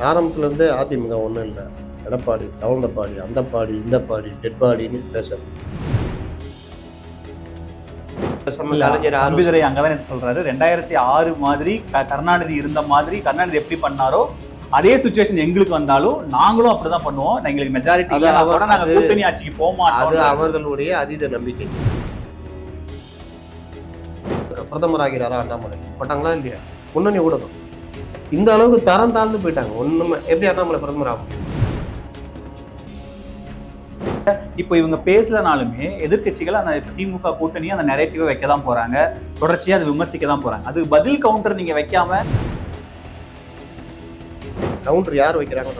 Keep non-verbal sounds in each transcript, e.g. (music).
ஆரம்பத்துல இருந்தே அதிமுக ஒன்றும் இல்லை. எடப்பாடி தவழ்ந்த பாடி அந்த பாடி இந்த பாடி டெட் பாடின்னு பேசுறது. அன்புதுரை அங்கதான் சொல்றாரு. ரெண்டாயிரத்தி ஆறு மாதிரி க- கருணாநிதி இருந்த மாதிரி கருணாநிதி எப்படி பண்ணாரோ அதே சுச்சுவேஷன் எங்களுக்கு வந்தாலும் நாங்களும் அப்படிதான் பண்ணுவோம். எங்களுக்கு மெஜாரிட்டி நாங்க கூட்டணி ஆட்சிக்கு போக அது அவர்களுடைய அதீத நம்பிக்கை. பிரதமர் ஆகிறாரா அண்ணாமலை? போட்டாங்களா இல்லையா? முன்னணி ஊடகம். இந்த அளவுக்கு தரம் தாழ்ந்து போயிட்டாங்க. ஒண்ணுமே எப்படி அண்ணாமலை பிரதமர் ஆகும்? இப்போ இவங்க பேசலனாலுமே எதிர்க்கட்சிகள் அந்த திமுக கூட்டணி அந்த நெரேட்டிவை வைக்க தான் போறாங்க. தொடர்ச்சியா அதை விமர்சிக்க தான் போறாங்க. அதுக்கு பதில் கவுண்டர் நீங்க வைக்காம கவுண்டர் யார் வைக்கிறாங்க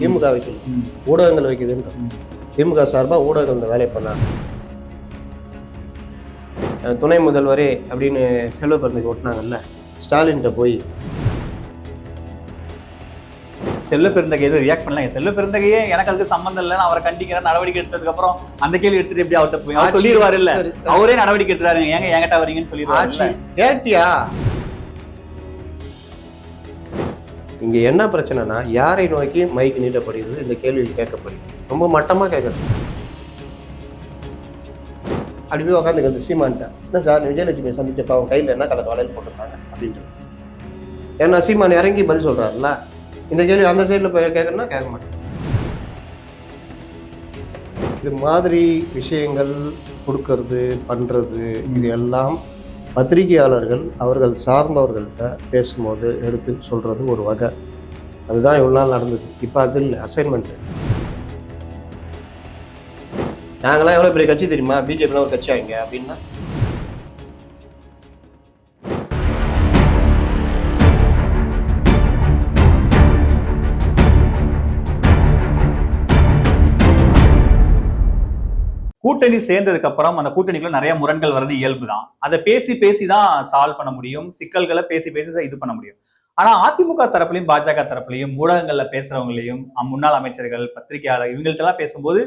திமுக வைக்கல ம். ஊடகங்கள் வைக்குதுன்ற. திமுக சார்பா ஊடகங்கள் இந்த வேலையை பண்ணாங்க. துணை முதல்வரே அப்படின்னு செல்வ பிறந்தக்கு ஒட்டினாங்கல்ல ஸ்டாலின்கிட்ட போய் செல்ல பெருந்தகை எதுவும் ரியாக்ட் பண்ணல. செல்ல பெருந்தகையே எனக்கு அதுக்கு சம்பந்தம் இல்லைன்னு அவரை கண்டிக்கிற நடவடிக்கை எடுத்ததுக்கு அப்புறம் அந்த கேள்வி எடுத்துட்டு எப்படி அவர்கிட்ட போய் அவர் சொல்லிடுவாரு இல்ல அவரே நடவடிக்கை எடுத்துறாரு ஏங்க என்கிட்ட வரீங்கன்னு சொல்லிடுவாரு கேட்டியா? இங்க என்ன பிரச்சனைனா யாரை நோக்கி மைக் நீட்டப்படுகிறது? இந்த கேள்வி கேட்கப்படுது ரொம்ப மட்டமா கேட்கறது. அப்படி போய் உட்காந்துக்கிறது சீமான்ட்ட. என்ன சார் விஜயலட்சுமி சந்திச்சப்ப அவங்க கையில என்ன கலர் வளையல் போட்டிருக்காங்க? அப்படின்ட்டு. ஏன்னா சீமான் இறங்கி பதில் சொல்றாருல்ல. இந்த கேள்வி அந்த சைடில் போய் கேட்கணும்னா கேட்க மாட்டேன். இது மாதிரி விஷயங்கள் கொடுக்கறது பண்ணுறது இது எல்லாம் பத்திரிகையாளர்கள் அவர்கள் சார்ந்தவர்கள்ட்ட பேசும்போது எடுத்து சொல்கிறது ஒரு வகை. அதுதான் இவ்வளோ நாள் நடந்தது. இப்போ அது இல்லை அசைன்மெண்ட்டு நாங்களாம் எவ்வளோ பெரிய கட்சி தெரியுமா? பிஜேபிலாம் ஒரு கட்சி ஆகிங்க அப்படின்னா கூட்டணி சேர்ந்ததுக்கு அப்புறம் அந்த கூட்டணிக்குள்ள நிறைய முரண்கள் வர்றது இயல்பு தான். அதை பேசி பேசி தான் சால்வ் பண்ண முடியும். சிக்கல்களை பேசி பேசி தான் இது பண்ண முடியும். ஆனா அதிமுக தரப்புலையும் பாஜக தரப்புலையும் ஊடகங்கள்ல பேசுறவங்களையும் அம் முன்னாள் அமைச்சர்கள் பத்திரிகையாளர் இவங்கள்ட்டெல்லாம் பேசும்போது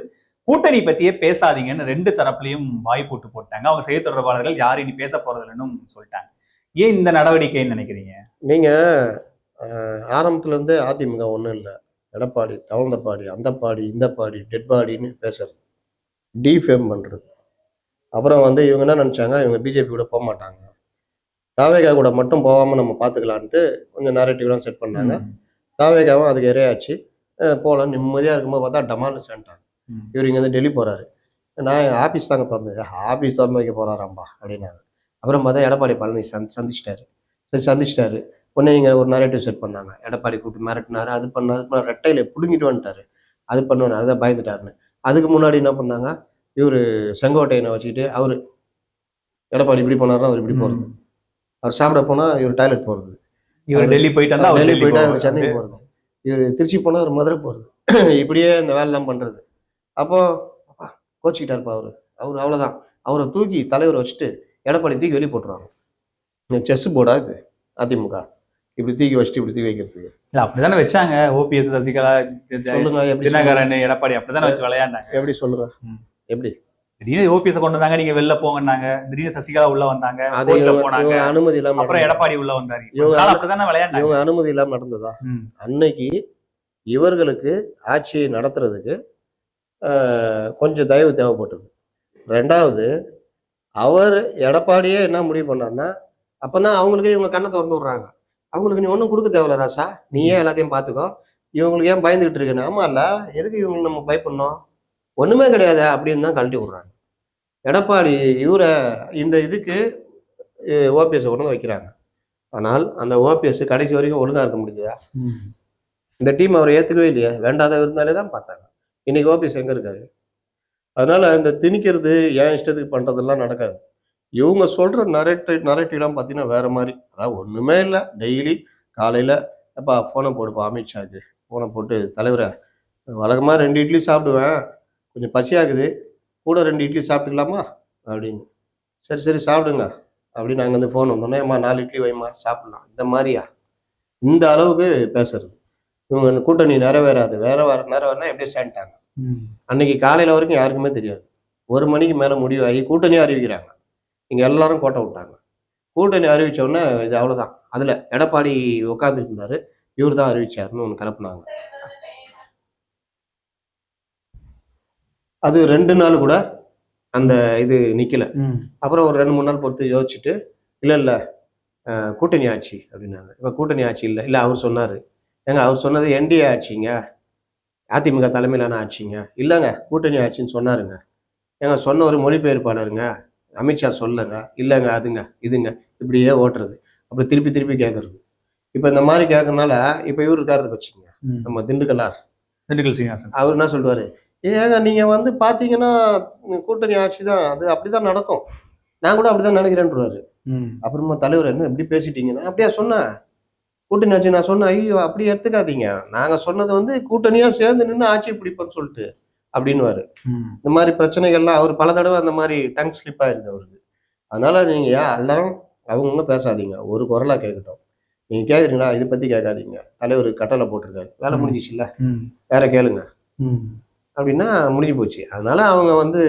கூட்டணி பத்தியே பேசாதீங்கன்னு ரெண்டு தரப்புலையும் வாய் போட்டு போட்டாங்க. அவங்க செய்தி தொடர்பாளர்கள் யாரும் இனி பேச போறதில்லன்னு சொல்லிட்டாங்க. ஏன் இந்த நடவடிக்கைன்னு நினைக்கிறீங்க? நீங்க ஆரம்பத்துல இருந்தே அதிமுக ஒன்றும் இல்லை. எடப்பாடி தவழ்ந்த பாடி அந்த பாடி இந்த பாடி டெட் பாடின்னு பேசுறது. டிஃபேம் பண்றது. அப்புறம் வந்து இவங்க என்ன நினைச்சாங்க? இவங்க பிஜேபி கூட போக மாட்டாங்க. தாவேகா கூட மட்டும் போகாம நம்ம பார்த்துக்கலான்ட்டு கொஞ்சம் நேரட்டிவ்லாம் செட் பண்ணாங்க. தாவேகாவும் அதுக்கு இரையாச்சு. போகலாம். நிம்மதியாக இருக்கும்போது பார்த்தா டமால்னு சேர்ந்துட்டாங்க. இவர் இங்கே வந்து டெல்லி போறாரு. நான் ஆஃபீஸ் தாங்க திறந்து ஆஃபீஸ் திறந்து வைக்க போறாராம்பா அப்படின்னாங்க. அப்புறம் பார்த்தா எடப்பாடி பழனி சந்த் சந்திச்சிட்டாரு. சரி சந்திச்சிட்டாரு. உடனே இங்கே ஒரு நரேட்டிவ் செட் பண்ணாங்க. எடப்பாடி கூப்பிட்டு மிரட்டினாரு அது பண்ணாரு, ரெட்டையில பிடுங்கிட்டு வந்துட்டாரு. அது பண்ணுவாரு. அதை பயந்துட்டாருன்னு. அதுக்கு முன்னாடி என்ன பண்ணாங்க? இவர் செங்கோட்டையனை வச்சுக்கிட்டு அவர் எடப்பாடி இப்படி போனாருன்னா அவர் இப்படி போறது. அவர் சாப்பிட போனா இவர் டாய்லெட் போறது. இவர் டெல்லி போயிட்டு டெல்லி போயிட்டா இவர் போவாரு. சென்னை போறது. இவர் திருச்சி போனா அவர் மதுரை போறது. (clears throat) இப்படியே இந்த வேலைலாம் பண்றது. அப்போ அப்பா, கோச்சிக்கிட்டாருப்பா அவரு. அவர் அவ்வளவுதான். அவரை தூக்கி தலைவரை வச்சுட்டு எடப்பாடி தூக்கி வெளியே போட்டுருவாங்க. செஸ் போர்டா இது? அதிமுக. இப்படி தூக்கி வச்சுட்டு இப்படி தூக்கி வைக்கிறதுக்கு. இல்ல அப்படிதானே வச்சாங்க. ஓபிஎஸ் சசிகலா? தினகரன் எடப்பாடி அப்படிதானே வச்சு விளையாண்டாங்க. எப்படி சொல்லுங்க. எப்படி? திடீர்னு ஓபிஎஸ் கொண்டு வந்தாங்க நீங்க வெளில போங்கன்னாங்க. திடீர்னு சசிகலா உள்ள வந்தாங்க போனாங்க. அனுமதி இல்லாம அப்புறம்? எடப்பாடி உள்ள வந்தாரு. அப்படிதானே விளையாண்டாங்க. இவங்க அனுமதி இல்லாம நடந்ததா. அன்னைக்கு இவர்களுக்கு ஆட்சியை நடத்துறதுக்கு கொஞ்சம் தயவு தேவைப்பட்டது. ரெண்டாவது அவர் எடப்பாடியே என்ன முடிவு பண்ணார்னா அப்பதான் அவங்களுக்கு இவங்க கண்ணை திறந்து விடுறாங்க. அவங்களுக்கு நீ ஒன்றும் கொடுக்க தேவையில்ல ராசா. நீயே எல்லாத்தையும் பார்த்துக்கோ இவங்களுக்கு ஏன் பயந்துகிட்டு இருக்கேன்னு? ஆமா இல்ல எதுக்கு இவங்களுக்கு நம்ம பயப்படணும்? ஒண்ணுமே கிடையாது அப்படின்னு தான் கழட்டி விடுறாங்க. எடப்பாடி இவரை இந்த இதுக்கு ஓபிஎஸ் வந்து வைக்கிறாங்க. ஆனால் அந்த ஓபிஎஸ் கடைசி வரைக்கும் ஒழுங்கா இருக்க முடிஞ்சதா? ம். இந்த டீம் அவர் ஏத்துக்கவே இல்லையே. வேண்டாத இருந்தாலே தான் பார்த்தாங்க. இன்னைக்கு ஓபிஎஸ் எங்க இருக்காரு? அதனால இந்த திணிக்கிறது ஏன் இஷ்டத்துக்கு பண்றதெல்லாம் நடக்காது. இவங்க சொல்ற நரேட்டிவ் நரேட்டிவ்லாம் பார்த்தீங்கன்னா வேற மாதிரி. அதாவது ஒண்ணுமே இல்லை. டெய்லி காலையில அப்பா ஃபோனை போடுப்பா அமித்ஷாக்கு. ஃபோனை போட்டு தலைவரை வழக்கமாக ரெண்டு இட்லி சாப்பிடுவேன். கொஞ்சம் பசியாகுது. கூட ரெண்டு இட்லி சாப்பிட்டுக்கலாமா? அப்படின்னு. சரி சரி சாப்பிடுங்க. அப்படின்னு அங்கே வந்து ஃபோன் வந்தோடனே அம்மா நாலு இட்லி வைம்மா சாப்பிடலாம். இந்த மாதிரியா? இந்த அளவுக்கு பேசுறது. இவங்க கூட்டணி நிறைவேறாது. வேற வேற நிறைவேறினா எப்படியே சேர்ந்துட்டாங்க. அன்னைக்கு காலையில வரைக்கும் யாருக்குமே தெரியாது. ஒரு மணிக்கு மேல முடிவாகி கூட்டணி அறிவிக்கிறாங்க. இங்க எல்லாரும் கோட்டை விட்டாங்க. கூட்டணி அறிவிச்ச உடனே இது அவ்வளவுதான். அதுல எடப்பாடி உட்கார்ந்துட்டு இருந்தாரு இவர் தான் அறிவிச்சாருன்னு ஒன்று கிளப்புனாங்க. அது ரெண்டு நாள் கூட அந்த இது நிக்கல. ம். அப்புறம் ஒரு ரெண்டு மூணு நாள் பொறுத்து யோசிச்சுட்டு இல்லை இல்லை கூட்டணி ஆட்சி அப்படின்னாங்க. இப்போ கூட்டணி ஆட்சி இல்லை. இல்லை அவர் சொன்னார். ஏங்க அவர் சொன்னது என்டிஏ ஆட்சிங்க. அதிமுக தலைமையிலான ஆட்சிங்க. இல்லைங்க கூட்டணி ஆட்சின்னு சொன்னாருங்க. ஏங்க சொன்ன ஒரு மொழிபெயர்ப்பாளருங்க. அமித்ஷா சொல்லங்க இல்லைங்க அதுங்க இதுங்க இப்படியே ஓட்டுறது. அப்படி திருப்பி திருப்பி கேட்கறது இப்போ இந்த மாதிரி கேட்கறனால இப்போ இவர் இருக்காரு வச்சுங்க ம். நம்ம திண்டுக்கல்லார். திண்டுக்கல் சீனிவாசன். அவர் என்ன சொல்லுவாரு? ஏங்க நீங்க வந்து பாத்தீங்கன்னா உம், கூட்டணி ஆட்சி தான் அது அப்படிதான் நடக்கும். நான் கூட அப்படிதான் நினைக்கிறேன்றாரு. அப்புறமா தலைவர் என்ன இப்படி பேசிட்டீங்கன்னா அப்படியா சொன்னேன். கூட்டணி ஆட்சி நான் சொன்னேன் ஐயோ அப்படி எடுத்துக்காதீங்க. நாங்க சொன்னது வந்து கூட்டணியா சேர்ந்து நின்று ஆட்சி பிடிப்போம்னு சொல்லிட்டு. அப்படின்னுவாரு. ம். இந்த மாதிரி பிரச்சனைகள்லாம் அவர் பல தடவை அந்த மாதிரி டங் ஸ்லிப் ஆயிருது அவருக்கு. அதனால நீங்க எல்லாரும் அவங்கவுங்க பேசாதீங்க. ஒரு குரலா கேட்கட்டும் நீங்க கேக்குறீங்களா? இதை பத்தி கேட்காதீங்க தலைவர் கட்டளை போட்டிருக்காரு. வேலை. முடிஞ்சிச்சுல்ல. வேற கேளுங்க. அப்படின்னா முடிஞ்சு போச்சு. அதனால அவங்க வந்து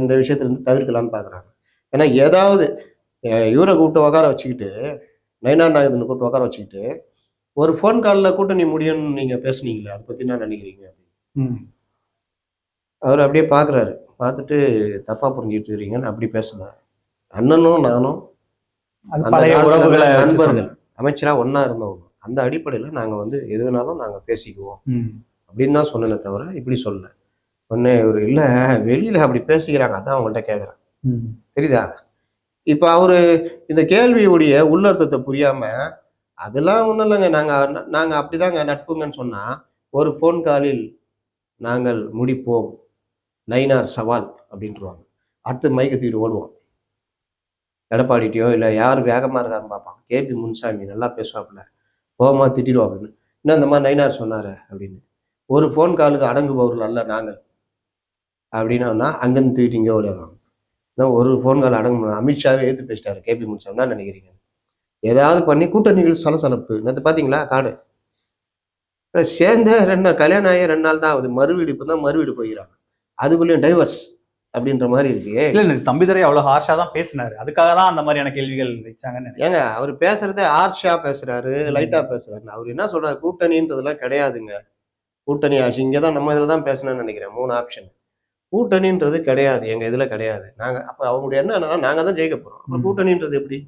இந்த விஷயத்துல இருந்து தவிர்க்கலாம்னு பார்க்குறாங்க ஏன்னா ஏதாவது இவரை கூப்பிட்டு உட்கார வச்சுக்கிட்டு நயனா நாகதனை கூப்பிட்டு உட்கார வச்சுக்கிட்டு ஒரு ஃபோன் காலில் கூட்டணி முடியும்னு நீங்கள் பேசுனீங்களே அதை பற்றி என்ன நினைக்கிறீங்க? ம். அவர் அப்படியே பார்க்குறாரு பார்த்துட்டு தப்பாக புரிஞ்சுட்டு இருக்கீங்கன்னு அப்படி பேசுனேன் அண்ணனும் நானும் நண்பர்கள். அமைச்சராக ஒன்றா இருந்தவங்க. அந்த அடிப்படையில் நாங்கள் வந்து எது வேணாலும் நாங்கள் பேசிக்குவோம். அப்படின்னு தான் சொன்னேனே தவிர இப்படி சொல்லல. உடனே இவர் இல்லை வெளியில் அப்படி பேசிக்கிறாங்க. அதான் அவங்கள்ட்ட கேட்குறேன். தெரியுதா? இப்போ அவரு இந்த கேள்வியுடைய உள்ளர்த்தத்தை புரியாம அதெல்லாம் ஒன்றும் இல்லைங்க. நாங்கள் நாங்கள் அப்படிதாங்க நட்புங்கன்னு சொன்னா ஒரு ஃபோன் காலில் நாங்கள் முடிப்போம். நைனார் சவால் அப்படின்ட்டுருவாங்க அடுத்து மைக்கை தூக்கிட்டு ஓடுவோம் எடப்பாடிட்டியோ இல்லை யார் வேகமாக இருக்கான்னு பார்ப்பாங்க கேபி முன்சாமி நல்லா பேசுவாப்புல. கோபமாக அப்படின்னு இன்னும் அந்த மாதிரி நைனார் சொன்னார் அப்படின்னு. ஒரு ஃபோன் காலுக்கு அடங்குபவர்கள் அல்ல நாங்கள் அப்படின்னா அங்கேருந்து தூக்கிட்டு இங்கே ஓடுவாங்க இன்னும் ஒரு ஃபோன் கால் அடங்க அமித்ஷாவே ஏற்று பேசிட்டாரு. கேபி முன்சாமி என்ன நினைக்கிறீங்க? ஏதாவது பண்ணி கூட்டணிகள் சலசலப்பு. நேற்று பார்த்தீங்களா? காடு. சேர்ந்த ரெண்டு நாள் கல்யாணம் ஆகி ரெண்டு நாள் தான் ஆகுது. மறுவீடு இப்போ தான் மறுவீடு போயிடறாங்க அதுக்குள்ளேயும் டைவர்ஸ் அப்படின்ற மாதிரி இருக்கு. இல்ல தம்பிதுரை அவ்வளவு ஹார்ஷா தான் பேசினாரு. அதுக்காக தான் அந்த மாதிரியான கேள்விகள் வச்சாங்கன்னு. ஏங்க அவர் பேசுறதே ஆர்ஷா பேசுறாரு லைட்டா பேசுறாரு. அவர் என்ன சொல்றாரு கூட்டணின்றதெல்லாம் கிடையாதுங்க. கூட்டணி ஆட்சி இங்கே தான் நம்ம இதில் தான் பேசணும்னு நினைக்கிறேன் மூணு ஆப்ஷன் கூட்டணின்றது கிடையாது. எங்க இதுல கிடையாது. நாங்க அப்ப அவங்களுடைய என்ன என்னன்னா நாங்க தான் ஜெயிக்க போறோம். அப்ப. கூட்டணின்றது எப்படி?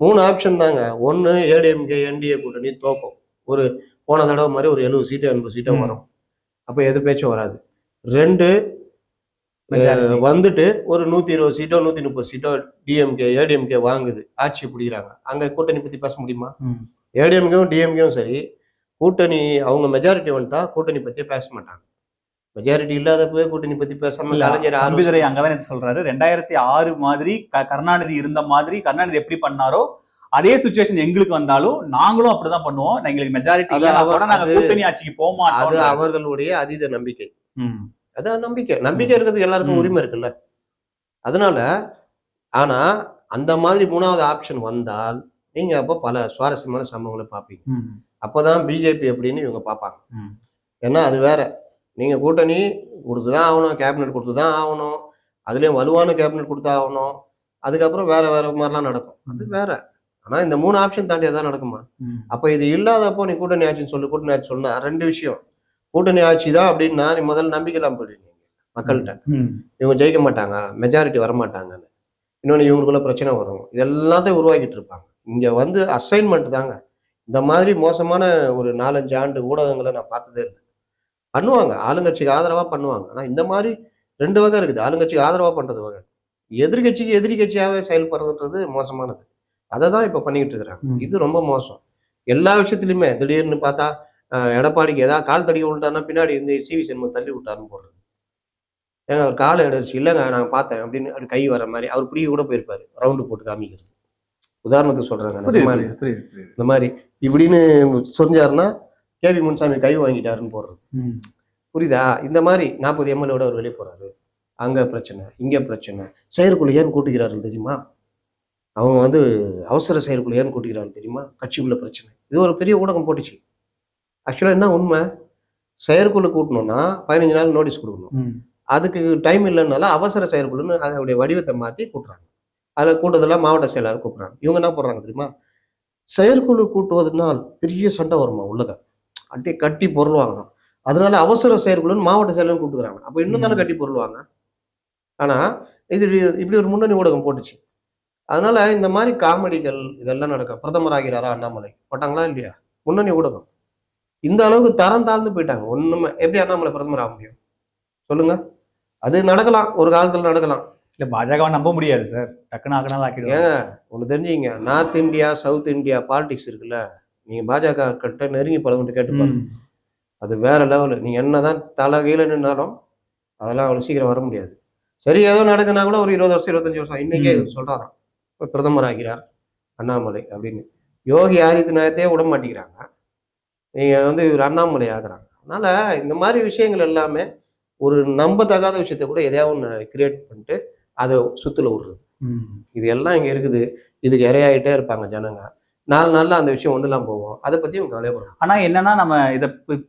மூணு ஆப்ஷன் தாங்க. ஒன்னு ஏடிஎம்கே என்டிஏ கூட்டணி தோக்கும். ஒரு போன தடவை மாதிரி ஒரு எழுபது சீட்டு எண்பது சீட்டோ ம். வரும். அப்ப எது பேச்சும் வராது. ரெண்டு. வந்துட்டு ஒரு நூத்தி இருபது சீட்டோ நூத்தி முப்பது சீட்டோ டிஎம்கே ஏடிஎம்கே வாங்குது. ஆட்சி பிடிக்கிறாங்க. அங்க கூட்டணி பத்தி பேச முடியுமா. ஏடிஎம்கேவும் டிஎம்கேவும் சரி. கூட்டணி அவங்க மெஜாரிட்டி வந்துட்டா கூட்டணி பத்தியே பேச மாட்டாங்க. மெஜாரிட்டி இல்லாதப்பவே கூட்டணி பத்தி பேசாம கலைஞர் வருஷம் அங்கதான் சொல்றாரு. ரெண்டாயிரத்தி ஆறு மாதிரி கருணாநிதி இருந்த மாதிரி கருணாநிதி எப்படி பண்ணாரோ அதே சுச்சுவேஷன் எங்களுக்கு வந்தாலும் நாங்களும் அப்படிதான் பண்ணுவோம். எங்களுக்கு மெஜாரிட்டி கூட்டணி ஆட்சிக்கு போக அது அவர்களுடைய அதீத நம்பிக்கை. அதான் நம்பிக்கை. நம்பிக்கை இருக்கிறதுக்கு எல்லாருக்கும். உரிமை இருக்குல்ல. அதனால ஆனா அந்த மாதிரி மூணாவது ஆப்ஷன் வந்தால் நீங்க அப்போ பல சுவாரஸ்யமான சம்பவங்களை பார்ப்பீங்க. அப்போதான் பிஜேபி அப்படின்னு இவங்க பார்ப்பாங்க. ஏன்னா அது வேற. நீங்க கூட்டணி கொடுத்து தான் ஆகணும் கேபினெட் கொடுத்து தான் ஆகணும் அதுலயும் வலுவான கேபினெட் கொடுத்தா ஆகணும் அதுக்கப்புறம் வேற வேற மாதிரிலாம் நடக்கும். அது வேற. ஆனா இந்த மூணு ஆப்ஷன் தாண்டி எதாவது நடக்குமா. அப்ப இது இல்லாதப்போ நீ கூட்டணி ஆட்சின்னு சொல்லு கூட்டணி ஆட்சி சொன்னா ரெண்டு விஷயம். கூட்டணி ஆட்சி தான் அப்படின்னா நீ முதல்ல நம்பிக்கை இல்லாம போயிடுவீங்க மக்கள்கிட்ட. இவங்க ஜெயிக்க மாட்டாங்க மெஜாரிட்டி வர மாட்டாங்கன்னு இன்னொன்று இவங்களுக்குள்ள பிரச்சனை வரும். இது எல்லாத்தையும் உருவாக்கிட்டு இருப்பாங்க. இங்க வந்து அசைன்மெண்ட் தாங்க. இந்த மாதிரி மோசமான ஒரு நாலஞ்சு ஆண்டு ஊடகங்களை நான் பார்த்ததே இல்லை. பண்ணுவாங்க. ஆளுங்கட்சிக்கு ஆதரவா பண்ணுவாங்க. ஆனா இந்த மாதிரி ரெண்டு வகை இருக்குது. ஆளுங்கட்சிக்கு ஆதரவா பண்றது வகை. எதிர்கட்சிக்கு எதிரி கட்சியாவே செயல்படுறதுன்றது மோசமானது. அதை தான் இப்போ பண்ணிக்கிட்டு இருக்கிறாங்க. இது ரொம்ப மோசம். எல்லா விஷயத்துலையுமே திடீர்னு பார்த்தா எடப்பாடிக்கு ஏதாவது கால் தடி விட்டாருன்னா பின்னாடி இந்த சிவி சென்மம் தள்ளி விட்டாருன்னு போடுறது. ஏங்க அவர் காலை எடுச்சு இல்லைங்க நான் பார்த்தேன் அப்படின்னு அவர் கை வர மாதிரி அவர் பிடிக்க கூட போயிருப்பாரு ரவுண்டு போட்டு காமிக்கிறது. உதாரணத்துக்கு சொல்றாங்க. இந்த மாதிரி இப்படின்னு சொன்னாருன்னா கேபி முன்சாமி கை வாங்கிட்டாருன்னு போடுறது. புரியுதா? இந்த மாதிரி நாற்பது எம்எல்ஏட அவர் வெளியே போறாரு. அங்க பிரச்சனை இங்க பிரச்சனை. செயற்குழு ஏன் கூட்டுகிறார்கள் தெரியுமா? அவங்க வந்து அவசர செயற்குழு ஏன் கூட்டுகிறார்கள் தெரியுமா? கட்சிக்குள்ள பிரச்சனை. இது ஒரு பெரிய ஊடகம் போட்டுச்சு. ஆக்சுவலா என்ன உண்மை? செயற்குழு கூட்டணும்னா பதினஞ்சு நாள் நோட்டீஸ் கொடுக்கணும். அதுக்கு டைம் இல்லைனால அவசர செயற்குழுன்னு அதோடைய வடிவத்தை மாற்றி கூட்டுறாங்க. அதில் கூட்டத்தில் மாவட்ட செயலாளர் கூப்பிட்றாங்க. இவங்க என்ன போடுறாங்க தெரியுமா? செயற்குழு கூட்டுவதனால் பெரிய சண்டை வருமா உள்ளக அப்படியே கட்டி பொருள்வாங்க அதனால அவசர செயற்குழுன்னு மாவட்ட செயலர் கூட்டுக்கிறாங்க அப்போ இன்னும் தானே கட்டி பொருள்வாங்க? ஆனா இது இப்படி ஒரு முன்னணி ஊடகம் போட்டுச்சு. அதனால இந்த மாதிரி காமெடிகள் இதெல்லாம் நடக்கும். பிரதமர் ஆகிறாரா அண்ணாமலை? போட்டாங்களா இல்லையா? முன்னணி ஊடகம். இந்த அளவுக்கு தரம் தாழ்ந்து போயிட்டாங்க. ஒண்ணுமே எப்படி அண்ணாமலை பிரதமர் ஆக முடியும்? சொல்லுங்க. அது நடக்கலாம். ஒரு காலத்துல நடக்கலாம். இல்ல பாஜகவை நம்ப முடியாது சார் டக்குன்னு ஆக்கினாலும் ஆக்கிடுவாங்க. ஒன்று தெரிஞ்சுங்க north India south India politics இருக்குல்ல? நீங்க பாஜக கிட்ட நெருங்கி பழகிட்டு கேட்டு பாருங்க ம். அது வேற லெவலு நீங்க என்னதான் தலை கீழே நின்னாலும் அதெல்லாம் அவ்வளவு சீக்கிரம் வர முடியாது. சரி ஏதோ நடக்குதுன்னா கூட ஒரு இருபது வருஷம் இருபத்தஞ்சு வருஷம் இன்னைக்கே. சொல்றாராம். பிரதமர் ஆகிறார் அண்ணாமலை அப்படின்னு. யோகி ஆதித்யநாத்தையே விட மாட்டேங்கிறாங்க. நீங்க வந்து இவர் அண்ணாமலை ஆகுறாங்க. அதனால இந்த மாதிரி விஷயங்கள் எல்லாமே ஒரு நம்பத்தகாத விஷயத்த கூட எதையாவது ஒன்று கிரியேட் பண்ணிட்டு அதை சுத்துல விடுறது. இது எல்லாம் இங்க இருக்குது. இதுக்கு இரையாயிட்டே இருப்பாங்க ஜனங்க. நாலு நாள்ல அந்த விஷயம் ஒண்ணுலாம் போவோம் அதை பத்தி இவங்க கவலைப்படும் ஆனா என்னன்னா நம்ம இத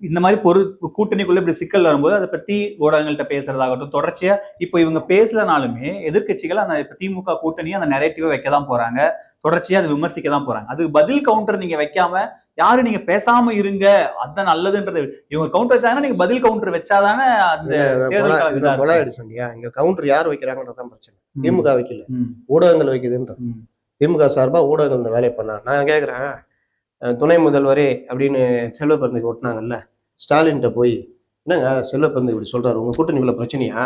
இந்த மாதிரி பொரு கூட்டணிக்குள்ள இப்படி சிக்கல் வரும்போது அதை பத்தி ஊடகங்கள்ட்ட பேசுறதாகட்டும் தொடர்ச்சியா இப்போ இவங்க பேசலனாலுமே எதிர்க்கட்சிகள் அந்த இப்ப திமுக கூட்டணி அந்த நெரேட்டிவை வைக்க தான் போறாங்க. தொடர்ச்சியா அதை விமர்சிக்க தான் போறாங்க. அதுக்கு பதில் கவுண்டர் நீங்க வைக்காம யாரு நீங்க பேசாம இருங்க அதான் நல்லதுன்றது இவங்க கவுண்டர் வச்சாங்கன்னா நீங்க பதில் கவுண்டர் வச்சாதானே அந்த தேர்தல். அடிச்சோண்டியா இங்க கவுண்டர் யார் வைக்கிறாங்கன்றதான் பிரச்சனை. திமுக வைக்கல. ஊடகங்கள் வைக்குதுன்ற. திமுக சார்பா ஊடகங்கள் இந்த வேலையை பண்ணாங்க. நான் கேட்குறேன் துணை முதல்வரே அப்படின்னு செல்வ பிறந்தக்கு ஒட்டினாங்கல்ல ஸ்டாலின்கிட்ட போய் என்னங்க செல்வ பிறந்து இப்படி சொல்றாரு? உங்க கூட்டணிக்குள்ள பிரச்சனையா?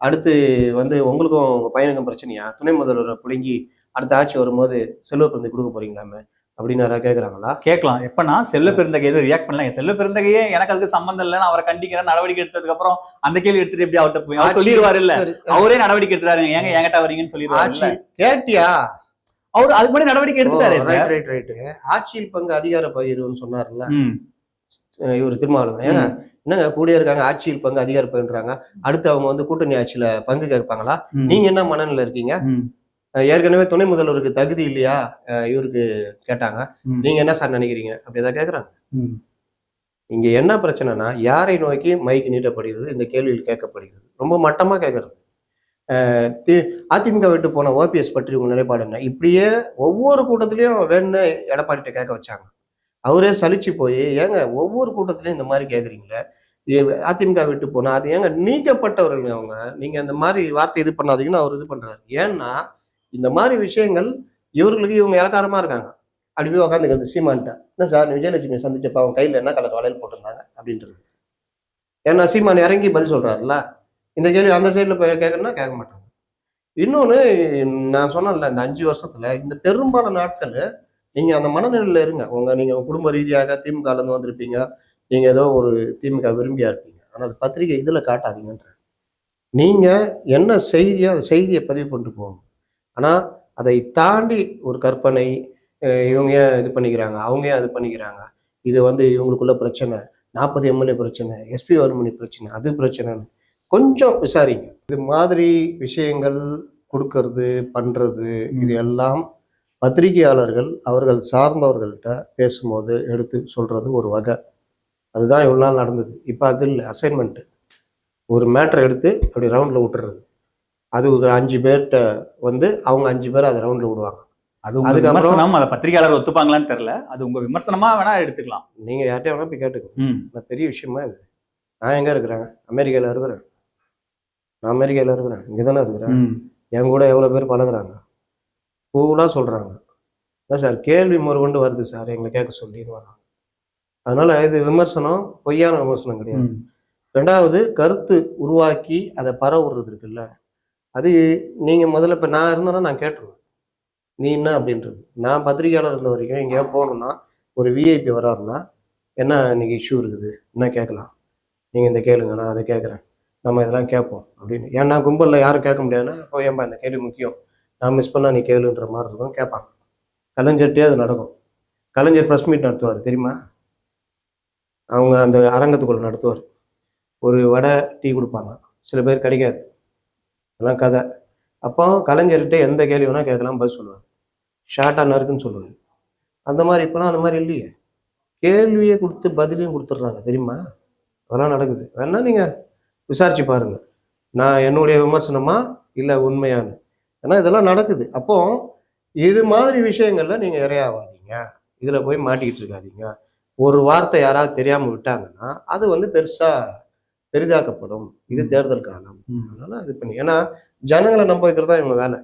அடுத்து வந்து உங்களுக்கும் உங்க பையனுக்கும் பிரச்சனையா? துணை முதல்வரை பிடுங்கி அடுத்த ஆட்சி வரும்போது செல்வ பிறந்து கொடுக்க போறீங்களாமே? அப்படின்னு யாராவது கேட்குறாங்களா கேட்கலாம். எப்பனா செல்ல பெருந்தகை எதுவும் ரியாக்ட் பண்ணலாம் செல்ல பெருந்தகையே எனக்கு அதுக்கு சம்பந்தம் இல்லை நான் அவரை கண்டிக்கிறேன் நடவடிக்கை எடுத்ததுக்கு அப்புறம் அந்த கேள்வி எடுத்துட்டு எப்படி அவர்கிட்ட போய் அவர் சொல்லிடுவாரு இல்ல. அவரே நடவடிக்கை எடுத்துறாரு ஏங்க என்கிட்ட வரீங்கன்னு சொல்லிடுவாரு கேட்டியா? அவர் அதுக்கு முன்னாடி நடவடிக்கை எடுத்துட்டாரே ரைட் ரைட் ரைட்டு ஆட்சியில் பங்கு அதிகார பகிர்வுன்னு சொன்னார்ல. இவர் திருமாவளவன். என்னங்க கூடிய இருக்காங்க ஆட்சியில் பங்கு அதிகார பகிர்றாங்க அடுத்து அவங்க வந்து கூட்டணி ஆட்சியில பங்கு கேட்பாங்களா. நீங்க என்ன மனநிலை இருக்கீங்க? ஏற்கனவே துணை முதல்வருக்கு தகுதி இல்லையா? இவருக்கு கேட்டாங்க. நீங்க என்ன சார் நினைக்கிறீங்க? அப்படி ஏதாவது கேக்குறாங்க. இங்க என்ன பிரச்சனைனா யாரை நோக்கி மைக் நீட்டப்படுகிறது? இந்த கேள்வியில் கேட்கப்படுகிறது. ரொம்ப மட்டமா கேட்கறது அதிமுக விட்டு போன ஓபிஎஸ் பற்றி உங்க நிலைப்பாடு என்ன? இப்படியே ஒவ்வொரு கூட்டத்திலயும் வேணும்னு எடப்பாடிட்ட கேட்க வச்சாங்க. அவரே சலிச்சு போய் ஏங்க ஒவ்வொரு கூட்டத்திலயும் இந்த மாதிரி கேக்குறீங்களே? இது அதிமுக விட்டு போனா அது ஏங்க நீக்கப்பட்டவர்கள் அவங்க? நீங்க இந்த மாதிரி வார்த்தை இது பண்ணாதீங்கன்னு அவர் இது பண்றாரு. ஏன்னா இந்த மாதிரி விஷயங்கள் இவர்களுக்கு இவங்க இலக்காரமா இருக்காங்க. அப்படி போய் உட்காந்துக்கிறது சீமான்ட்ட என்ன சார் விஜயலட்சுமி சந்திச்சப்ப அவங்க கையில் என்ன கலர் வளையல் போட்டிருந்தாங்க? அப்படின்றது. ஏன்னா சீமான் இறங்கி பதில் சொல்றாருல்ல. இந்த கேள்வி அந்த சைடில் போய் கேட்கணும்னா கேட்க மாட்டாங்க. இன்னொன்று நான் சொன்னேன்ல இந்த அஞ்சு வருஷத்தில் இந்த பெரும்பாலான நாட்கள் நீங்கள் அந்த மனநிலையில் இருங்க. உங்கள் நீங்கள் குடும்ப ரீதியாக திமுக வந்திருப்பீங்க. நீங்கள் ஏதோ ஒரு திமுக விரும்பியா இருப்பீங்க. ஆனால் அது பத்திரிகை இதில் காட்டாதீங்கன்ற. நீங்கள் என்ன செய்தியோ அந்த செய்தியை பதிவு பண்ணிட்டு போகணும். ஆனா அதை தாண்டி ஒரு கற்பனை இவங்க ஏன் இது பண்ணிக்கிறாங்க? அவங்க ஏன் இது பண்ணிக்கிறாங்க? இது வந்து இவங்களுக்குள்ள பிரச்சனை. நாற்பது எம்எல்ஏ பிரச்சனை எஸ்பி வர்மணி பிரச்சனை அது பிரச்சனைன்னு கொஞ்சம் விசாரிங்க. இது மாதிரி விஷயங்கள் கொடுக்கறது பண்றது இது எல்லாம் பத்திரிகையாளர்கள் அவர்கள் சார்ந்தவர்கள்ட்ட பேசும்போது எடுத்து சொல்றது ஒரு வகை. அதுதான் இவ்வளவு நாள் நடந்தது. இப்போ அது இல்லை அசைன்மெண்ட் ஒரு மேட்டரை எடுத்து அப்படி ரவுண்டில் விட்டுறது. அது ஒரு அஞ்சு பேர்கிட்ட வந்து அவங்க அஞ்சு பேர் அதை ரவுண்டில் விடுவாங்க. அது உங்க விமர்சனம் அதை பத்திரிகையாளர் ஒத்துப்பாங்களான்னு தெரியல. அது உங்க விமர்சனமா வேணா எடுத்துக்கலாம். நீங்க யார்கிட்டயும் வேணா போய். நான் பெரிய விஷயமா இது. நான் எங்க இருக்கிறேன்? அமெரிக்கால இருக்கிறேன். நான் அமெரிக்கால இருக்கிறேன். இங்க தானே இருக்கிறேன். என் கூட எவ்வளோ பேர் பழகுறாங்க? பூவெலாம் சொல்கிறாங்க என்ன சார்? கேள்வி முருகொண்டு வருது சார். எங்களை கேட்க சொல்லின்னு வராங்க. அதனால இது விமர்சனம் பொய்யான விமர்சனம் கிடையாது. ரெண்டாவது கருத்து உருவாக்கி அதை பரவ விடுறது இருக்குல்ல. அது நீங்கள் முதல்ல இப்போ நான் இருந்தேன்னா நான் கேட்டுருவேன். நீ என்ன அப்படின்றது. நான் பத்திரிகையாளர் இருந்த வரைக்கும் எங்கேயா போகணுன்னா ஒரு விஐபி வராருன்னா என்ன இன்னைக்கு இஷ்யூ இருக்குது? என்ன கேட்கலாம்? நீங்கள் இந்த கேளுங்க நான் அதை கேட்குறேன். நம்ம இதெல்லாம் கேட்போம் அப்படின்னு. ஏன்னா கும்பலில் யாரும் கேட்க முடியாதுன்னா இப்போ ஏன்பா இந்த கேள்வி முக்கியம்? நான் மிஸ் பண்ணால் நீ கேளுன்ற மாதிரி இருக்கும் கேட்பாங்க. கலைஞர்கிட்டே அது நடக்கும். கலைஞர் ப்ரெஸ் மீட் நடத்துவார் தெரியுமா? அவங்க அந்த அரங்கத்துக்குள்ளே நடத்துவார். ஒரு வடை டீ கொடுப்பாங்க. சில பேர் கிடைக்காது. அதெல்லாம் கதை. அப்போ கலைஞர்கிட்ட எந்த கேள்வி வேணால் கேட்கலாம் பதில் சொல்லுவார். ஷார்ட்டாக நறுக்குன்னு சொல்லுவார். அந்த மாதிரி இப்போலாம் அந்த மாதிரி இல்லையே. கேள்வியை கொடுத்து பதிலையும் கொடுத்துட்றாங்க. தெரியுமா? அதெல்லாம் நடக்குது. வேணா நீங்கள் விசாரிச்சு பாருங்க. நான் என்னுடைய விமர்சனமா இல்லை உண்மையானு ஏன்னா இதெல்லாம் நடக்குது. அப்போ இது மாதிரி விஷயங்கள்ல நீங்கள் இறையாவாதீங்க இதில் போய் மாட்டிக்கிட்டு இருக்காதீங்க. ஒரு வார்த்தை யாராவது தெரியாமல் விட்டாங்கன்னா அது வந்து பெருசாக பெரிதாக்கப்படும். இது தேர்தல் காலம். அதனால இது பண்ணி ஏன்னா ஜனங்களை நம்ப வைக்கிறது தான் இவங்க வேலை.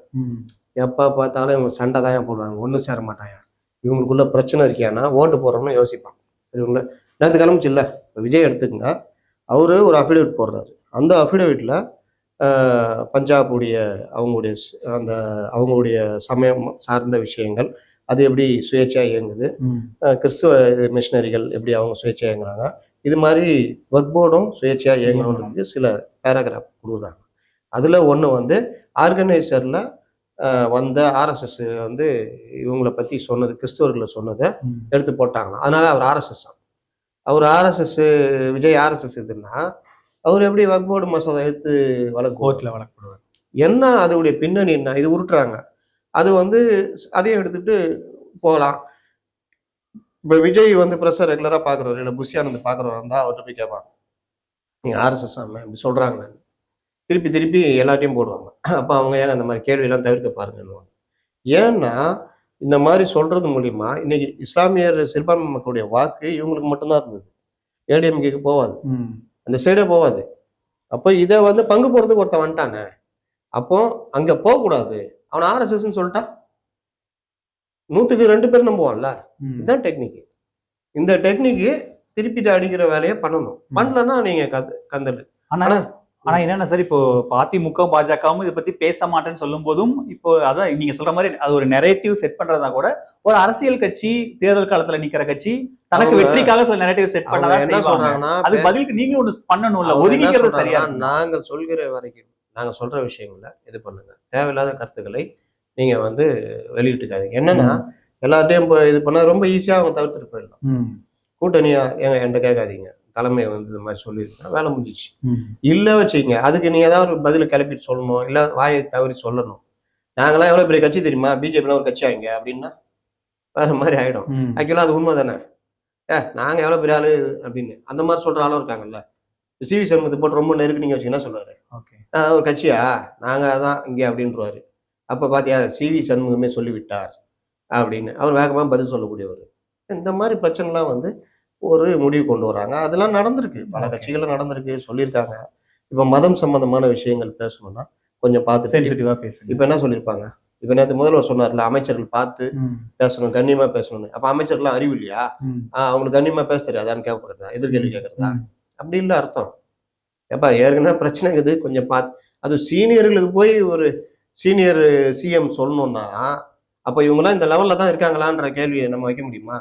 எப்போ பார்த்தாலும் இவங்க சண்டை தான் ஏன் போடுவாங்க? ஒன்றும் சேர மாட்டாங்க இவங்களுக்குள்ள பிரச்சனை இருக்கியானா? ஓட்டு போடுறோம்னு யோசிப்பான் சரிங்களா நேற்று கிளம்பிச்சு இல்லை விஜய் எடுத்துக்கங்க. அவரு ஒரு அஃபிடேவிட் போடுறாரு. அந்த அஃபிடேவிட்ல பஞ்சாபுடைய அவங்களுடைய அந்த அவங்களுடைய சமயம் சார்ந்த விஷயங்கள் அது எப்படி சுயேட்சையாக இயங்குது? கிறிஸ்துவ மிஷினரிகள் எப்படி அவங்க சுயேட்சையாக இயங்குறாங்க? இது மாதிரி ஒர்க் போர்டும் சுயேட்சையாக இயங்கணுன்றதுக்கு சில பேராகிராஃப் கொடுக்குறாங்க. அதில் ஒன்று வந்து ஆர்கனைசரில் வந்த ஆர்எஸ்எஸ் வந்து இவங்கள பற்றி சொன்னது கிறிஸ்தவர்களை சொன்னதை. எடுத்து போட்டாங்களாம். அதனால அவர் ஆர்எஸ்எஸ் அவர் ஆர்எஸ்எஸ் விஜய் ஆர்எஸ்எஸ் இதுன்னா அவர் எப்படி வக் போர்டு மசோதா எடுத்து வழக்கு கோர்ட்ல வழக்கப்படுவார் என்ன அதோடைய பின்னணி என்ன இது உருட்டுறாங்க. அது வந்து அதையும் எடுத்துட்டு போகலாம். இப்போ விஜய் வந்து ப்ரெஸ்ஸை ரெகுலராக பார்க்குறவர் இல்லை புஷியானந்த் பார்க்குறவர் இருந்தால் அவர்கிட்ட போய் கேட்பாங்க நீங்கள் ஆர்எஸ்எஸ் ஆமாம் இப்படி சொல்கிறாங்க திருப்பி திருப்பி எல்லாத்தையும் போடுவாங்க. அப்போ அவங்க ஏன் அந்த மாதிரி கேள்வியெல்லாம் தவிர்க்க பாருங்கன்னுவாங்க. ஏன்னா இந்த மாதிரி சொல்றது மூலியமா இன்னைக்கு இஸ்லாமியர் சிறுபான்மை மக்களுடைய வாக்கு இவங்களுக்கு மட்டும்தான் இருந்தது. ஏடிஎம்கேக்கு போகாது. அந்த சைடே போகாது அப்போ இதை வந்து பங்கு போறதுக்கு ஒருத்தன் வந்துட்டானே. அப்போ அங்க போகக்கூடாது. அவன் ஆர்எஸ்எஸ்ன்னு சொல்லிட்டா? நூத்துக்கு ரெண்டு பேர் நம்புவான்ல ம். இதுதான் டெக்னிக் இந்த டெக்னிக்கு திருப்பிட்டு அடிக்கிற வேலையை பண்ணணும். பண்ணலன்னா நீங்க கந்தல். ஆனா ஆனா என்னன்னா சார் இப்போ அதிமுக பாஜகவும் இதை பத்தி பேச மாட்டேன்னு சொல்லும் போதும் இப்போ அதான் நீங்க சொல்ற மாதிரி அது ஒரு நெரேட்டிவ் செட் பண்றதா கூட ஒரு அரசியல் கட்சி தேர்தல் காலத்துல நிக்கிற கட்சி தனக்கு வெற்றிக்காக சில நெரேட்டிவ் செட் என்ன செய்வாங்க. அது பதிலுக்கு நீங்களும் ஒண்ணு பண்ணணும்ல ஒதுங்கிக்கிறது சரியா நாங்கள் சொல்கிற வரைக்கும் நாங்க சொல்ற விஷயங்களை இது பண்ணுங்க. தேவையில்லாத கருத்துக்களை நீங்க வந்து வெளியிட்டுக்காதீங்க. என்னன்னா எல்லாத்தையும் இப்போ இது பண்ணா ரொம்ப ஈஸியா அவங்க தவிர்த்துட்டு போயிடலாம். ம். கூட்டணியா ஏங்க என்கிட்ட கேட்காதீங்க. தலைமை வந்து இந்த மாதிரி சொல்லியிருக்கேன் வேலை முடிஞ்சிச்சு. இல்ல வச்சுக்கங்க அதுக்கு நீ ஏதாவது ஒரு பதில் கிளப்பிட்டு சொல்லணும் இல்ல வாயை தவறி சொல்லணும். நாங்களாம் எவ்வளவு பெரிய கட்சி தெரியுமா? பிஜேபிலாம் ஒரு கட்சி ஆகிங்க அப்படின்னா வேற மாதிரி ஆயிடும். ம். ஆக்சுவலா அது உண்மை தானே? ஏ நாங்க எவ்வளவு பெரிய ஆளு அப்படின்னு. அந்த மாதிரி சொல்ற ஆளும் இருக்காங்கல்ல. சிவி சண்முகத்தை போட்டு ரொம்ப நெருக்குனீங்க வச்சு என்ன சொல்லுவாரு? ஓகே. "ஆ, ஒரு கட்சியா? நாங்க அதான் இங்க அப்படின்றவாரு. அப்ப பாத்தியா சிவி சண்முகமே சொல்லிவிட்டார் அப்படின்னு. அவர் வேகமா பதில் சொல்லக்கூடியவர். இந்த மாதிரி பிரச்சனைலாம் வந்து ஒரு முடிவு கொண்டு வராங்க. அதெல்லாம் நடந்திருக்கு. பல. கட்சிகளும் நடந்திருக்கு சொல்லியிருக்காங்க. இப்ப மதம் சம்பந்தமான விஷயங்கள் பேசணும்னா கொஞ்சம் பார்த்து சென்சிட்டிவா பேசுங்க. இப்ப என்ன சொல்லியிருப்பாங்க? இப்ப நேற்று முதல்வர் சொன்னார்ல அமைச்சர்கள் பார்த்து. பேசணும் கண்ணியமா பேசணும்னு. அப்ப அமைச்சர்லாம் அறிவு இல்லையா? அவங்களுக்கு கண்ணியமா பேச தெரியாதான்னு கேட்கப்படுறதா? எதிர்கேள்வி கேட்கறதா. அப்படி இல்லை அர்த்தம். ஏப்பா ஏற்கனவே பிரச்சனை இருக்குது. கொஞ்சம் பார்த்து அது சீனியர்களுக்கு போய் ஒரு சீனியர் சிஎம் சொல்லணும்னா அப்போ இவங்கெல்லாம் இந்த லெவலில் தான் இருக்காங்களான்ற கேள்வியை நம்ம வைக்க முடியுமா.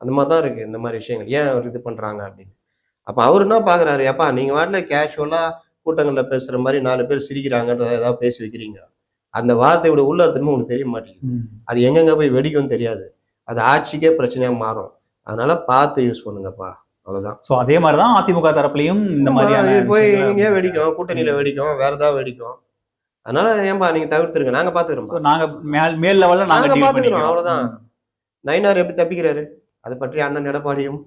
அந்த மாதிரி தான் இருக்கு இந்த மாதிரி விஷயங்கள். ஏன் அவர் இது பண்றாங்க அப்படின்னு? அப்போ அவர் என்ன பார்க்குறாரு ஏப்பா நீங்க வாட்டில் கேஷுவலாக கூட்டங்களில் பேசுற மாதிரி நாலு பேர் சிரிக்கிறாங்கன்றத ஏதாவது பேசி வைக்கிறீங்க? அந்த வார்த்தையோட உள்ள அர்த்தமே உங்களுக்கு தெரிய மாட்டேங்குது. அது எங்கெங்க போய் வெடிக்கும் தெரியாது. அது ஆட்சிக்கே பிரச்சனையா மாறும். அதனால பார்த்து யூஸ் பண்ணுங்கப்பா. அவ்வளவுதான். சோ அதே மாதிரிதான் அதிமுக தரப்புலயும் இந்த இது போய் எங்கேயா வெடிக்கும்? கூட்டணியில வெடிக்கும் வேற ஏதாவது வெடிக்கும். அதனால ஏன்பா நீங்க தவிர்த்துருங்க. நாங்க பாத்துக்கிறோம் நாங்க மேல் மேல் லெவல்ல நாங்க பாத்துக்கிறோம். அவ்வளவுதான். நயினார் எப்படி தப்பிக்கிறாரு? அதை பற்றி அண்ணன் எடப்பாடியும்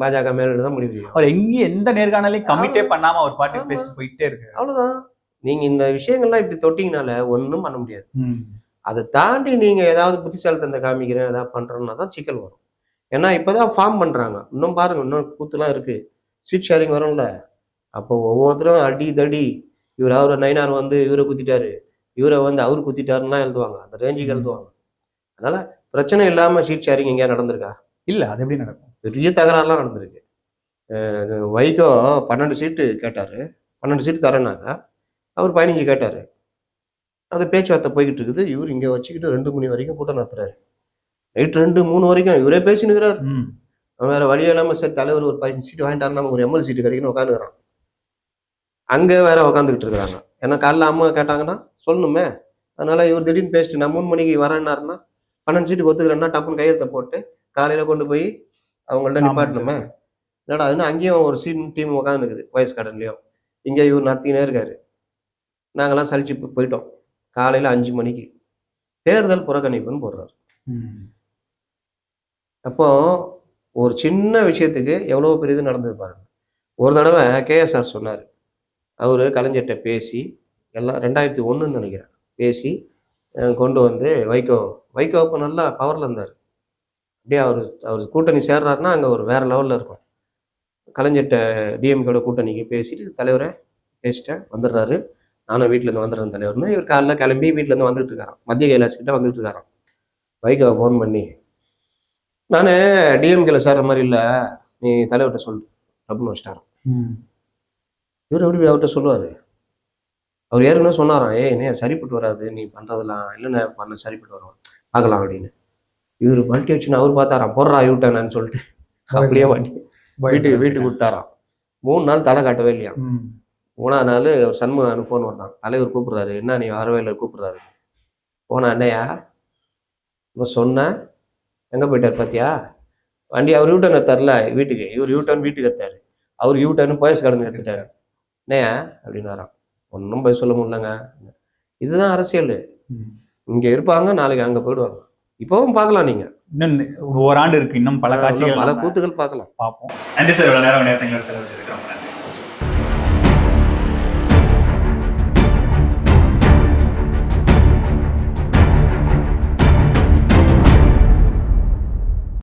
பாஜக மேலிடம் தான் முடிவு அவர் எங்கேயும் எந்த நேர்காணலையும் கமிட்டே. பண்ணாம அவர் பாட்டுக்கு. பேசிட்டு போயிட்டே இருக்கு அவ்வளவுதான். நீங்க இந்த விஷயங்கள்லாம் இப்படி தொட்டிங்கனால ஒண்ணும் பண்ண முடியாது. அதை தாண்டி நீங்க ஏதாவது புத்திசாலித்தனத்தை காமிக்கிறேன் ஏதாவது பண்றோம்னா தான் சிக்கல் வரும். ஏன்னா இப்பதான் ஃபார்ம் பண்றாங்க. இன்னும் பாருங்க இன்னும் கூத்துலாம் இருக்கு. சீட் ஷேரிங் வரும்ல. அப்போ ஒவ்வொருத்தரும் அடி தடி இவர் அவர் நைனார் வந்து இவரை குத்திட்டாரு. இவரை வந்து அவர் குத்திட்டாருன்னா எழுதுவாங்க. அந்த ரேஞ்சுக்கு. எழுதுவாங்க. அதனால பிரச்சனை இல்லாம சீட் ஷேரிங் எங்கேயா நடந்திருக்கா? இல்ல அது எப்படி நடக்கும்? பெரிய தகராறுலாம் நடந்திருக்கு. வைகோ பன்னெண்டு சீட்டு கேட்டாரு. பன்னெண்டு சீட்டு தரேனாங்க அவர் பதினஞ்சு கேட்டாரு. அது பேச்சுவார்த்தை போய்கிட்டு இருக்குது. இவர் இங்க வச்சுக்கிட்டு ரெண்டு மணி வரைக்கும் கூட்டம் நடத்துறாரு. நைட் ரெண்டு மூணு வரைக்கும் இவரே பேசினுக்கிறார். வேற வழி இல்லாம சரி தலைவர் ஒரு பதினஞ்சு சீட்டு வாங்கிட்டாருன்னா ஒரு எம்எல் சீட்டு கிடைக்கணும் உட்காந்துக்கிறான் அங்க வேற உட்காந்துக்கிட்டு இருக்கிறாங்க. ஏன்னா காலைல அம்மா கேட்டாங்கன்னா சொல்லணுமே. அதனால இவர் திடீர்னு பேசிட்டு நான் மூணு மணிக்கு வரேன்னாருன்னா பன்னெண்டு சீட்டுக்கு ஒத்துக்கிறேன்னா டப்புன்னு கையெழுத்தை போட்டு காலையில கொண்டு போய் அவங்கள்ட்ட. நிப்பாட்டணுமே. என்னடா அதுன்னு அங்கேயும் ஒரு சீன் டீம் உட்காந்துருக்குது வயசு கடன்லயும் இங்க இவர் நடத்தினே இருக்காரு. நாங்கெல்லாம் சலிச்சு போயிட்டோம். காலையில அஞ்சு மணிக்கு தேர்தல் புறக்கணிப்புன்னு போடுறாரு. அப்போ ஒரு சின்ன விஷயத்துக்கு எவ்வளோ பெரிய இது நடந்தது பாருங்க. ஒரு தடவை கேஎஸ்ஆர் சொன்னார். அவர் கலைஞர்கிட்ட பேசி எல்லாம் ரெண்டாயிரத்தி ஒன்றுன்னு நினைக்கிறேன். பேசி கொண்டு வந்து வைகோ வைகோ அப்போ நல்லா பவரில் இருந்தார். அப்படியே அவர் அவர் கூட்டணி சேர்றாருன்னா அங்கே ஒரு வேற லெவலில் இருக்கும். கலைஞர்கிட்ட டிஎம்கேட கூட்டணிக்கு பேசிட்டு தலைவரை பேசிட்டேன் வந்துடுறாரு. நானும் வீட்டிலேருந்து வந்துடுறேன் தலைவர்னு. இவர் காலைல கிளம்பி வீட்டிலேருந்து வந்துட்டு இருக்காராம். மத்திய கைலாஸ் கிட்ட வந்துட்டு வைகோவை ஃபோன் பண்ணி நான் டிஎம்கேல சேர்ற மாதிரி இல்லை. நீ தலைவர்கிட்ட சொல்லு. அப்படின்னு வச்சிட்டாராம். இவர் எப்படி அவர்கிட்ட சொல்லுவார்? அவர் ஏற்கனவே சொன்னாராம் ஏய் என்ன சரிப்பட்டு வராது நீ பண்ணுறதெல்லாம் இல்லைண்ணே பண்ண சரிப்பட்டு வரும் பார்க்கலாம் அப்படின்னு. இவர் வண்டி வச்சுன்னு அவர் பார்த்தாராம் போடுறா யூட்டானு சொல்லிட்டு. அப்படியே வண்டி வீட்டுக்கு வீட்டுக்கு விட்டாராம். மூணு நாள் தலை காட்டவே இல்லையா? மூணாவது நாள் ஒரு சண்முகம் ஃபோன் வந்தான். தலைவர் கூப்பிடுறாரு என்ன நீ வரவே இல்லை கூப்பிடுறாரு. போனா என்னையா இப்போ சொன்னேன் எங்கே போயிட்டார் பாத்தியா? வண்டி அவர் யூட்டர்ன் எடுத்தார்ல வீட்டுக்கு இவர் யூட்டர்ன் வீட்டுக்கு எடுத்தாரு. அவர் யூட்டர்னு போயஸ் கடந்து எடுத்துட்டாரு. என்னையா? அப்படின்னு வரான் ஒன்றும் போய் சொல்ல முடியலங்க. இதுதான் அரசியல். இங்கே இருப்பாங்க நாளைக்கு அங்கே போயிடுவாங்க. இப்போவும் பார்க்கலாம் நீங்கள் இன்னும் ஒரு ஓராண்டு இருக்கு. இன்னும் பல காட்சிகள் பல கூத்துகள் பார்க்கலாம். பார்ப்போம். நன்றி சார். நேரம் நேரத்தை எங்களோட செலவழிச்சிருக்கிறோம் நன்றி.